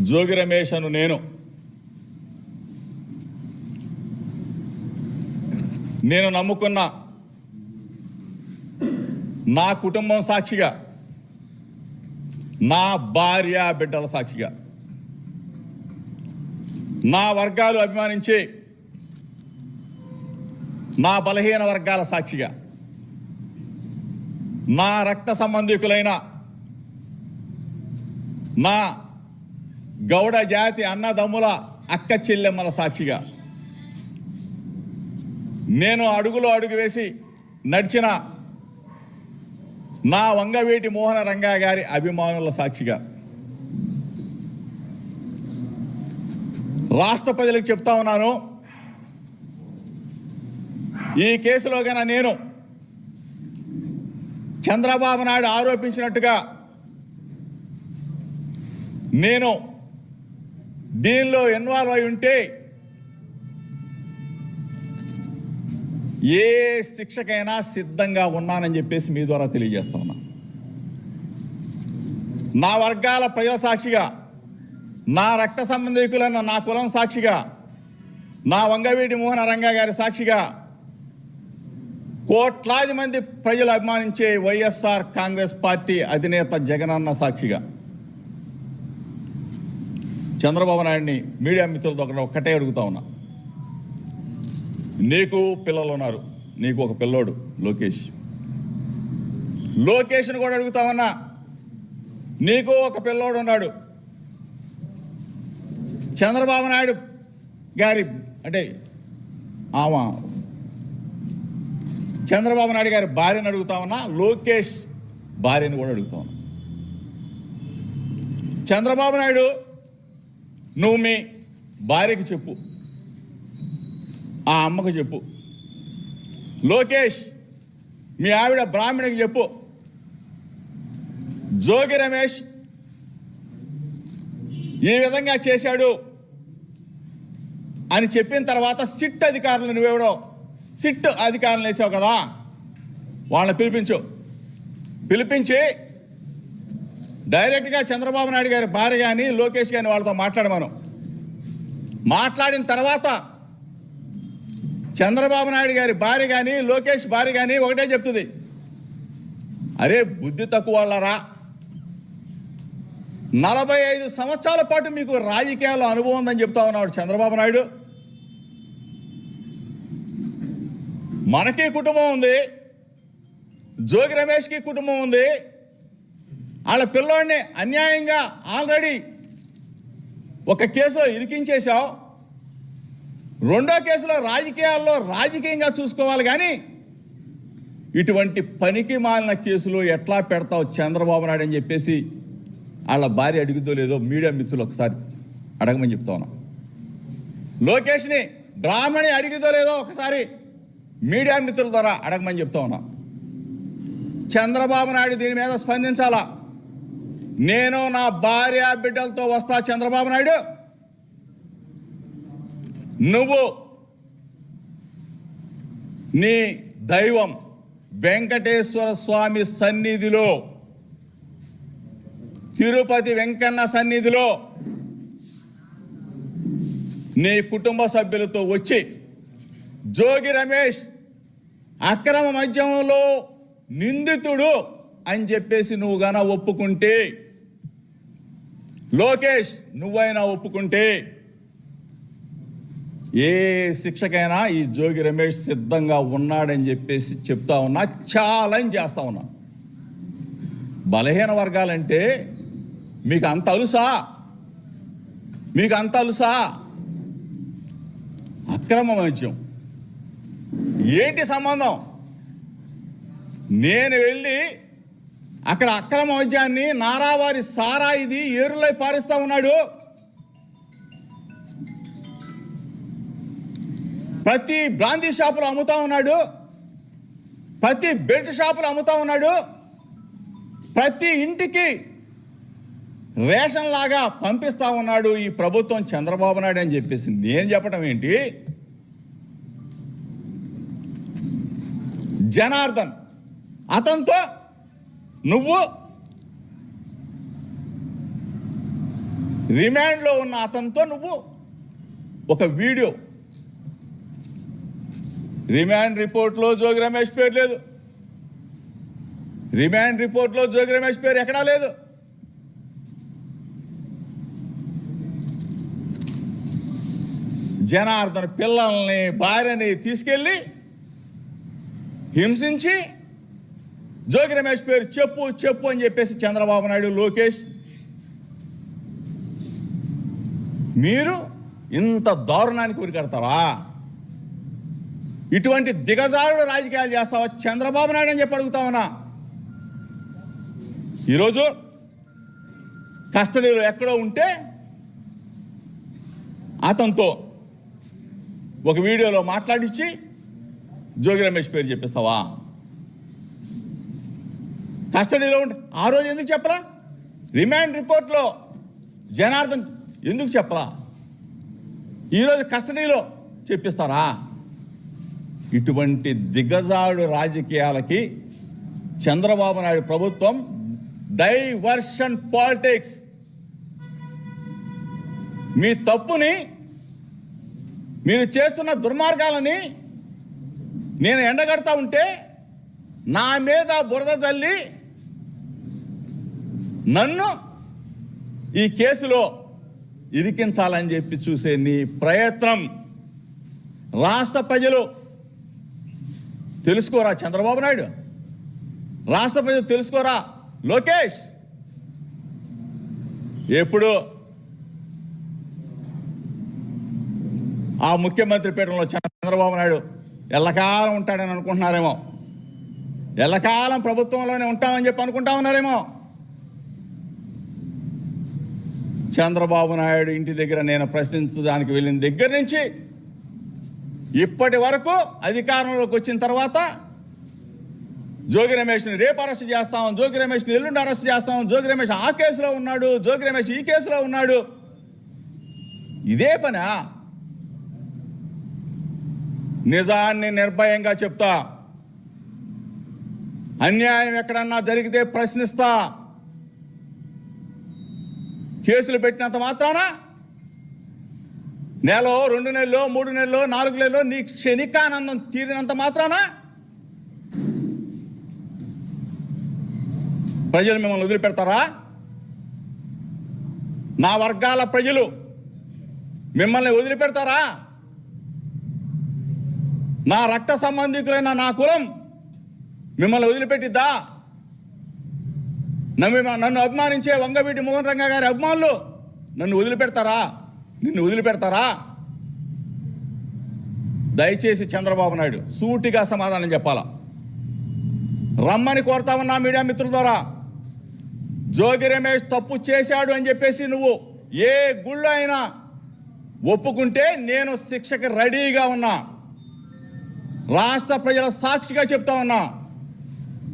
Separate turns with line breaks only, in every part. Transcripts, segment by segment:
జోగి రమేష్ అను నేను. నేను నమ్ముకున్న నా కుటుంబం సాక్షిగా నా భార్య బిడ్డల సాక్షిగా నా వర్గాలు అభిమానించే నా బలహీన వర్గాల సాక్షిగా నా రక్త సంబంధికులైన నా గౌడ జాతి అన్నదమ్ముల అక్క చెల్లెమ్మల సాక్షిగా. నేను అడుగులో అడుగు వేసి నడిచిన నా వంగవీటి మోహన రంగా గారి అభిమానుల సాక్షిగా. రాష్ట్ర ప్రజలకు చెప్తా ఉన్నాను. ఈ కేసులో గన నేను చంద్రబాబు నాయుడు ఆరోపించినట్టుగా నేను దీనిలో ఇన్వాల్వ్ అయి ఉంటే ఏ శిక్షకైనా సిద్ధంగా ఉన్నానని చెప్పేసి మీ ద్వారా తెలియజేస్తా ఉన్నా. నా వర్గాల ప్రజల సాక్షిగా నా రక్త సంబంధికులైన నా కులం సాక్షిగా నా వంగవీటి మోహన రంగా గారి సాక్షిగా కోట్లాది మంది ప్రజలు అభిమానించే వైఎస్ఆర్ కాంగ్రెస్ పార్టీ అధినేత జగనన్న సాక్షిగా. చంద్రబాబు నాయుడిని మీడియా మిత్రులతో ఒకటి ఒక్కటే అడుగుతా ఉన్నా. నీకు పిల్లలు ఉన్నారు. నీకు ఒక పిల్లోడు లోకేష్. లోకేష్ని కూడా అడుగుతా ఉన్నా. నీకు ఒక పిల్లోడు ఉన్నాడు. చంద్రబాబు నాయుడు గారి అంటే ఆమె. చంద్రబాబు నాయుడు గారి భార్యను అడుగుతా ఉన్నా. లోకేష్ భార్యను కూడా అడుగుతా ఉన్నా. చంద్రబాబు నాయుడు నువ్వు మీ భార్యకి చెప్పు. ఆ అమ్మకు చెప్పు. లోకేష్ మీ ఆవిడ బ్రాహ్మణికి చెప్పు. జోగి రమేష్ ఈ విధంగా చేశాడు అని చెప్పిన తర్వాత సిట్ అధికారులు నువ్వెవడో సిట్ అధికారులు వేసావు కదా. వాళ్ళని పిలిపించు. పిలిపించి డైరెక్ట్గా చంద్రబాబు నాయుడు గారి భార్య కానీ లోకేష్ కానీ వాళ్ళతో మాట్లాడమను. మాట్లాడిన తర్వాత చంద్రబాబు నాయుడు గారి భార్య కానీ లోకేష్ భార్య కానీ ఒకటే చెప్తుంది. అరే బుద్ధి తక్కువ వాళ్ళరా నలభై ఐదు సంవత్సరాల పాటు మీకు రాజకీయాల అనుభవం ఉందని చెప్తా ఉన్నాడు చంద్రబాబు నాయుడు. మనకి కుటుంబం ఉంది. జోగి రమేష్కి కుటుంబం ఉంది. వాళ్ళ పిల్లోడిని అన్యాయంగా ఆల్రెడీ ఒక కేసులో ఇరికించేశావు. రెండో కేసులో రాజకీయాల్లో రాజకీయంగా చూసుకోవాలి కానీ ఇటువంటి పనికి మాలిన కేసులు ఎట్లా పెడతావు చంద్రబాబు నాయుడు అని చెప్పేసి వాళ్ళ భార్య అడుగుతో లేదో మీడియా మిత్రులు ఒకసారి అడగమని చెప్తా ఉన్నా. లోకేష్ని బ్రాహ్మణి అడిగిదో లేదో ఒకసారి మీడియా మిత్రుల ద్వారా అడగమని చెప్తా ఉన్నా. చంద్రబాబు నాయుడు దీని మీద స్పందించాలా? నేను నా భార్య బిడ్డలతో వస్తా చంద్రబాబు నాయుడు. నువ్వు నీ దైవం వెంకటేశ్వర స్వామి సన్నిధిలో తిరుపతి వెంకన్న సన్నిధిలో నీ కుటుంబ సభ్యులతో వచ్చి జోగి రమేష్ అక్రమ మద్యంలో నిందితుడు అని చెప్పేసి నువ్వు గన ఒప్పుకుంటే లోకేష్ నువ్వైనా ఒప్పుకుంటే ఏ శిక్షకైనా ఈ జోగి రమేష్ సిద్ధంగా ఉన్నాడని చెప్పేసి చెప్తా ఉన్నా ఛాలెంజ్ చేస్తా ఉన్నా. బలహీన వర్గాలంటే మీకు అంత అలుసా? మీకు అంత అలుసా? అక్రమ వైద్యం. ఏంటి సంబంధం? నేను వెళ్ళి అక్కడ అక్రమ వైద్యాన్ని నారావారి సారా ఇది ఏరులై పారిస్తా ఉన్నాడు. ప్రతి బ్రాందీ షాపులో అమ్ముతా ఉన్నాడు. ప్రతి బెల్ట్ షాపులో అమ్ముతా ఉన్నాడు. ప్రతి ఇంటికి రేషన్ లాగా పంపిస్తా ఉన్నాడు ఈ ప్రభుత్వం చంద్రబాబు నాయుడు అని చెప్పేసి. నేను చెప్పడం ఏంటి? జనార్దన్. అతనితో నువ్వు రిమాండ్లో ఉన్న అతనితో నువ్వు ఒక వీడియో. రిమాండ్ రిపోర్ట్లో జోగి రమేష్ పేరు లేదు. రిమాండ్ రిపోర్ట్లో జోగి రమేష్ పేరు ఎక్కడా లేదు. జనార్దన్ పిల్లల్ని భార్యని తీసుకెళ్ళి హింసించి జోగి రమేష్ పేరు చెప్పు చెప్పు అని చెప్పేసి చంద్రబాబు నాయుడు లోకేష్. మీరు ఇంత దారుణానికి ఉరికడతారా ఇటువంటి దిగజారుడు రాజకీయాలు చేస్తావా? చంద్రబాబు నాయుడు అని చెప్పి అడుగుతామన్నా ఈరోజు కస్టడీలో ఎక్కడో ఉంటే అతనితో ఒక వీడియోలో మాట్లాడించి జోగి రమేష్ పేరు చెప్పిస్తావా? కస్టడీలో ఉంటే ఆ రోజు ఎందుకు చెప్పరా రిమాండ్ రిపోర్ట్లో జనార్దన్ ఎందుకు చెప్పలా? ఈరోజు కస్టడీలో చెప్పిస్తారా? ఇటువంటి దిగజాడు రాజకీయాలకి చంద్రబాబు నాయుడు ప్రభుత్వం డైవర్షన్ పాలిటిక్స్. మీ తప్పుని మీరు చేస్తున్న దుర్మార్గాలని నేను ఎండగడతా ఉంటే నా మీద బురద జల్లి నన్ను ఈ కేసులో ఇరికించాలని చెప్పి చూసే నీ ప్రయత్నం రాష్ట్ర ప్రజలు తెలుసుకోరా చంద్రబాబు నాయుడు? రాష్ట్ర ప్రజలు తెలుసుకోరా? లోకేష్! ఎప్పుడు ఆ ముఖ్యమంత్రి పీఠంలో చంద్రబాబు నాయుడు ఎల్లకాలం ఉంటాడని అనుకుంటున్నారేమో. ఎల్లకాలం ప్రభుత్వంలోనే ఉంటామని చెప్పి అనుకుంటా ఉన్నారేమో. చంద్రబాబు నాయుడు ఇంటి దగ్గర నేను ప్రశ్నించడానికి వెళ్ళిన దగ్గర నుంచి ఇప్పటి వరకు అధికారంలోకి వచ్చిన తర్వాత జోగి రమేష్ని రేపు అరెస్ట్ చేస్తాం జోగి రమేష్ని ఎల్లుండి అరెస్ట్ చేస్తాం జోగి రమేష్ ఆ కేసులో ఉన్నాడు జోగి రమేష్ ఈ కేసులో ఉన్నాడు. ఇదే పనా? నిజాన్ని నిర్భయంగా చెప్తా. అన్యాయం ఎక్కడన్నా జరిగితే ప్రశ్నిస్తా. కేసులు పెట్టినంత మాత్రాన? నెలలో రెండు నెలలో మూడు నెలలో నాలుగు నెలలో నీ క్షణికానందం తీరినంత మాత్రాన? ప్రజలు మిమ్మల్ని వదిలిపెడతారా? నా వర్గాల ప్రజలు మిమ్మల్ని వదిలిపెడతారా? నా రక్త సంబంధికులైన నా కులం మిమ్మల్ని వదిలిపెట్టిద్దా? నన్ను నన్ను అభిమానించే వంగవీటి మోహన్ రంగ గారి అభిమానులు నన్ను వదిలిపెడతారా? నిన్ను వదిలిపెడతారా? దయచేసి చంద్రబాబు నాయుడు సూటిగా సమాధానం చెప్పాలా? రమ్మని కోరుతా ఉన్నా మీడియా మిత్రుల ద్వారా? జోగి రమేష్ తప్పు చేశాడు అని చెప్పేసి నువ్వు ఏ గుళ్ళో అయినా ఒప్పుకుంటే నేను శిక్షకు రెడీగా ఉన్నా. రాష్ట్ర ప్రజల సాక్షిగా చెప్తా ఉన్నా.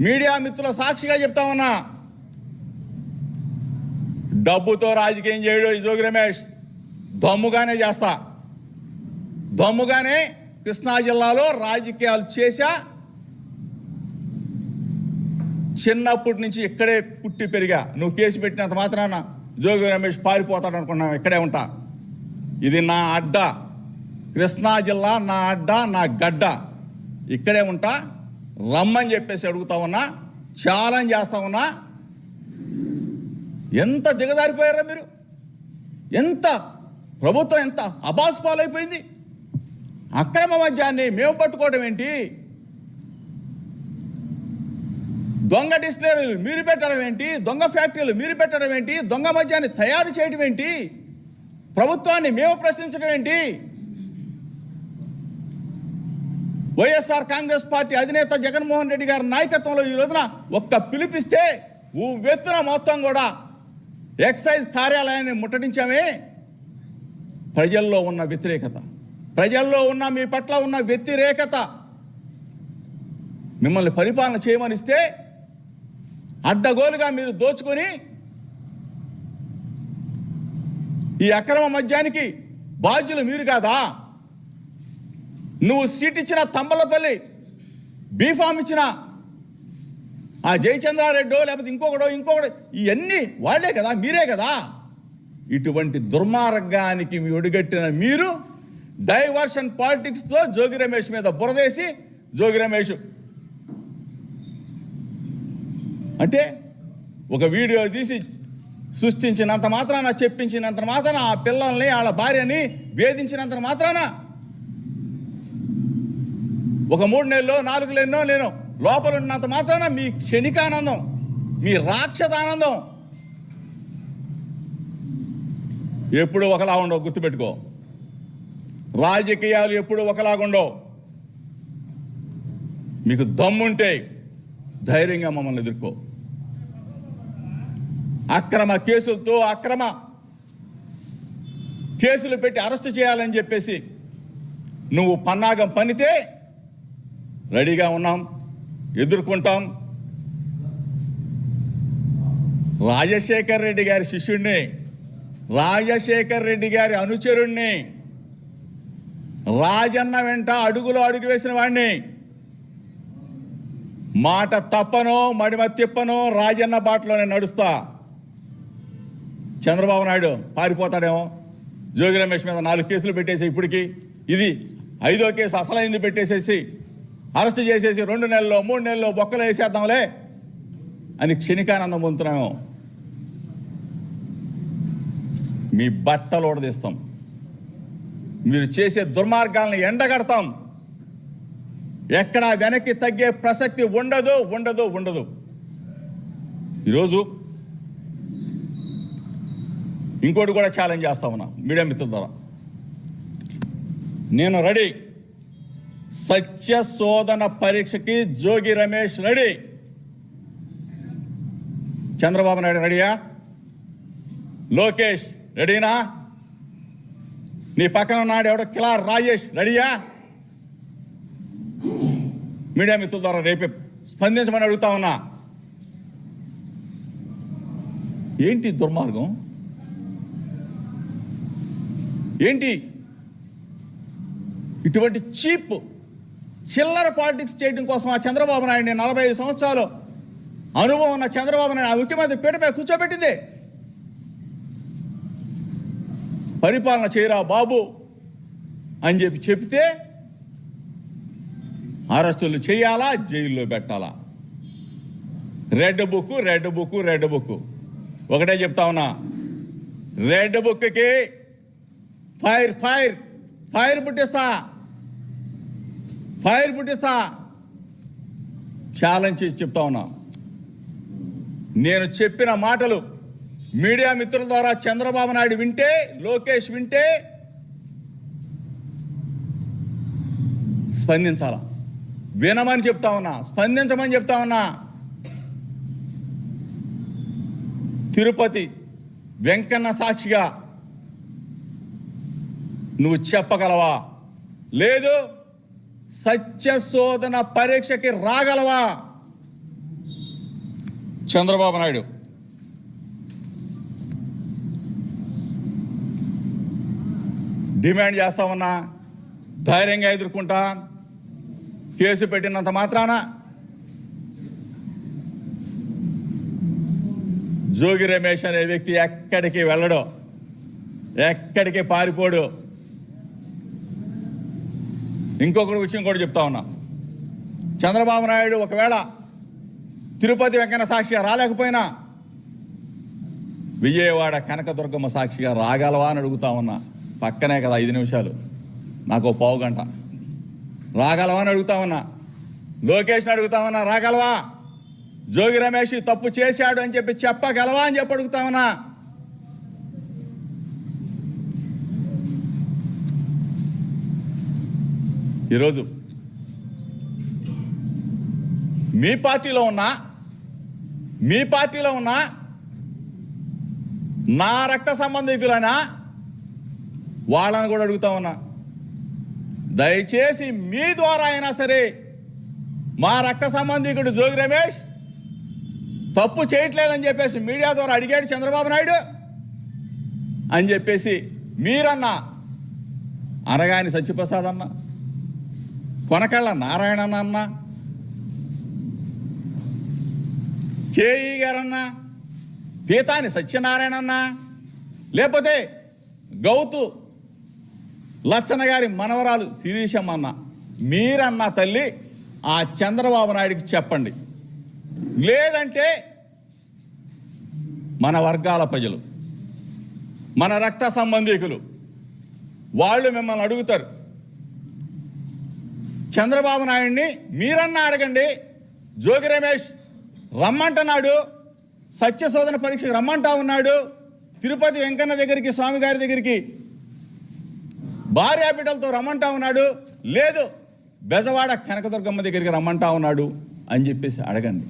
మీడియా మిత్రుల సాక్షిగా చెప్తా ఉన్నా. డబ్బుతో రాజకీయం చేయడు ఈ జోగి రమేష్. దమ్ముగానే చేస్తా. దమ్ముగానే కృష్ణా జిల్లాలో రాజకీయాలు చేశా. చిన్నప్పటి నుంచి ఇక్కడే పుట్టి పెరిగా. నువ్వు కేసు పెట్టినంత మాత్రాన జోగి రమేష్ పారిపోతాడు అనుకున్నావు ఇక్కడే ఉంటా. ఇది నా అడ్డ. కృష్ణా జిల్లా నా అడ్డ నా గడ్డ. ఇక్కడే ఉంటా. రమ్మని చెప్పేసి అడుగుతా ఉన్నా. ఛాలెంజ్ చేస్తా ఉన్నా. ఎంత దిగజారిపోయారా మీరు? ఎంత? ప్రభుత్వం ఎంత అబాస్పాలైపోయింది అక్రమ మద్యాన్ని మేము పట్టుకోవడం ఏంటి? దొంగ డిస్టిలరీలు మీరు పెట్టడం ఏంటి? దొంగ ఫ్యాక్టరీలు మీరు పెట్టడం ఏంటి? దొంగ మద్యాన్ని తయారు చేయడం ఏంటి? ప్రభుత్వాన్ని మేము ప్రశ్నించడం ఏంటి? వైఎస్ఆర్ కాంగ్రెస్ పార్టీ అధినేత జగన్మోహన్ రెడ్డి గారి నాయకత్వంలో ఈ రోజున ఒక్క పిలిపిస్తే వెత్తున మొత్తం కూడా ఎక్సైజ్ కార్యాలయాన్ని ముట్టడించామే. ప్రజల్లో ఉన్న వ్యతిరేకత. ప్రజల్లో ఉన్న మీ పట్ల ఉన్న వ్యతిరేకత. మిమ్మల్ని పరిపాలన చేయమనిస్తే అడ్డగోలుగా మీరు దోచుకొని ఈ అక్రమ మద్యానికి బాధ్యులు మీరు కాదా? నువ్వు సీట్ ఇచ్చిన తంబలపల్లి బీఫామ్ ఇచ్చిన ఆ జయచంద్రారెడ్డో లేకపోతే ఇంకొకడో ఇంకొకడో ఇవన్నీ వాళ్ళే కదా మీరే కదా. ఇటువంటి దుర్మార్గానికి ఒడిగట్టిన మీరు డైవర్షన్ పాలిటిక్స్తో జోగి రమేష్ మీద బురదేసి జోగి రమేష్. అంటే ఒక వీడియో తీసి సృష్టించినంత మాత్రాన చెప్పించినంత మాత్రాన ఆ పిల్లల్ని వాళ్ళ భార్యని వేధించినంత మాత్రాన ఒక మూడు నెలలో నాలుగు నెలలో నేను లోపల ఉన్నంత మాత్రాన మీ క్షణికానందం మీ రాక్షసానందం. ఎప్పుడు ఒకలా ఉండవు గుర్తుపెట్టుకో. రాజకీయాలు ఎప్పుడు ఒకలాగుండవు మీకు దమ్ముంటే ధైర్యంగా మమ్మల్ని ఎదుర్కో. అక్రమ కేసులతో అక్రమ కేసులు పెట్టి అరెస్ట్ చేయాలని చెప్పేసి నువ్వు పన్నాగం పనితే రెడీగా ఉన్నాం. ఎదుర్కొంటాం. రాజశేఖర్ రెడ్డి గారి శిష్యుణ్ణి రాజశేఖర్ రెడ్డి గారి అనుచరుణ్ణి రాజన్న వెంట అడుగులో అడుగు వేసిన వాడిని మాట తప్పనో మడిమ తిప్పనో రాజన్న బాటలోనే నడుస్తా. చంద్రబాబు నాయుడు పారిపోతాడేమో. జోగి రమేష్ మీద నాలుగు కేసులు పెట్టేసి ఇప్పటికి. ఇది ఐదో కేసు అసలైంది పెట్టేసేసి అరెస్ట్ చేసేసి రెండు నెలల్లో మూడు నెలల్లో బొక్కలు వేసేద్దాంలే అని క్షణికానందం పొందుతున్నాము మీ బట్టలు ఓడదీస్తాం మీరు చేసే దుర్మార్గాలను ఎండగడతాం. ఎక్కడా వెనక్కి తగ్గే ప్రసక్తి ఉండదు ఉండదు ఉండదు. ఈరోజు ఇంకోటి కూడా ఛాలెంజ్ చేస్తా ఉన్నా. మీడియా మిత్రుల ద్వారా. నేను రెడీ. సత్య శోధన పరీక్షకి జోగి రమేష్ రెడీ. చంద్రబాబు నాయుడు రెడీయా? లోకేష్ రెడీనా? నీ పక్కన ఉన్నాడు ఎవడో? కిలా రాజేష్ రెడీయా? మీడియా మిత్రుల ద్వారా రేపే స్పందించమని అడుగుతా ఉన్నా. ఏంటి దుర్మార్గం? ఏంటి? ఇటువంటి చీప్ చిల్లర పాలిటిక్స్ చేయడం కోసం ఆ చంద్రబాబు నాయుడిని నలభై ఐదు సంవత్సరాలు అనుభవం ఉన్న చంద్రబాబు నాయుడు ఆ ముఖ్యమంత్రి పీటపై కూర్చోబెట్టింది. పరిపాలన చేయరా బాబు అని చెప్పి చెప్తే అరెస్టులు చేయాలా జైల్లో పెట్టాలా? Red book red book red book. ఒకటే చెప్తా ఉన్నా. రెడ్ బుక్కి ఫైర్ ఫైర్ ఫైర్ పుట్టిస్తా. ఫైర్ పుట్టిస్తా ఛాలెంజ్ చేసి చెప్తా ఉన్నా. నేను చెప్పిన మాటలు మీడియా మిత్రుల ద్వారా చంద్రబాబు నాయుడు వింటే లోకేష్ వింటే స్పందించాలా? వినమని చెప్తా ఉన్నా. స్పందించమని చెప్తా ఉన్నా. తిరుపతి వెంకన్న సాక్షిగా నువ్వు చెప్పగలవా? లేదు. సత్య శోధన పరీక్షకి రాగలవా? చంద్రబాబు నాయుడు. డిమాండ్ చేస్తా ఉన్నా ధైర్యంగా ఎదుర్కొంటా కేసు పెట్టినంత మాత్రాన జోగి రమేష్ అనే వ్యక్తి ఎక్కడికి వెళ్ళడు ఎక్కడికి పారిపోడు. ఇంకొక విషయం కూడా చెప్తా ఉన్నా. చంద్రబాబు నాయుడు ఒకవేళ తిరుపతి వెంకన్న సాక్షిగా రాలేకపోయినా విజయవాడ కనకదుర్గమ్మ సాక్షిగా రాగలవా అని అడుగుతా ఉన్నా. పక్కనే కదా ఐదు నిమిషాలు. నాకు పావు గంట. రాగలవా అని అడుగుతా ఉన్నా. లోకేష్ని అడుగుతా ఉన్నా రాగలవా? జోగి రమేష్ తప్పు చేశాడు అని చెప్పి చెప్పగలవా? అని చెప్పి అడుగుతా ఉన్నా. ఈరోజు మీ పార్టీలో ఉన్నా మీ పార్టీలో ఉన్నా నా రక్త సంబంధికులైనా వాళ్ళని కూడా అడుగుతా ఉన్నా. దయచేసి మీ ద్వారా అయినా సరే మా రక్త సంబంధికుడు జోగి రమేష్ తప్పు చేయట్లేదని చెప్పేసి మీడియా ద్వారా అడిగాడు చంద్రబాబు నాయుడు అని చెప్పేసి మీరన్నా అనగాని సత్యప్రసాద్ అన్న. కొనకళ్ళ నారాయణ అన్న కేఈ గారన్నా పీతాని సత్యనారాయణ అన్న లేకపోతే గౌతు లచ్చన్న గారి మనవరాలు శిరీషమ్మన్న మీరన్న తల్లి ఆ చంద్రబాబు నాయుడికి చెప్పండి. లేదంటే మన వర్గాల ప్రజలు మన రక్త సంబంధికులు వాళ్ళు మిమ్మల్ని అడుగుతారు చంద్రబాబు నాయుడిని మీరన్నా అడగండి. జోగి రమేష్ రమ్మంటున్నాడు. సత్యశోధన పరీక్షకు రమ్మంటా ఉన్నాడు. తిరుపతి వెంకన్న దగ్గరికి స్వామి గారి దగ్గరికి భార్యా బిడ్డలతో రమ్మంటా ఉన్నాడు. లేదు బెజవాడ కనకదుర్గమ్మ దగ్గరికి రమ్మంటా ఉన్నాడు అని చెప్పేసి అడగండి.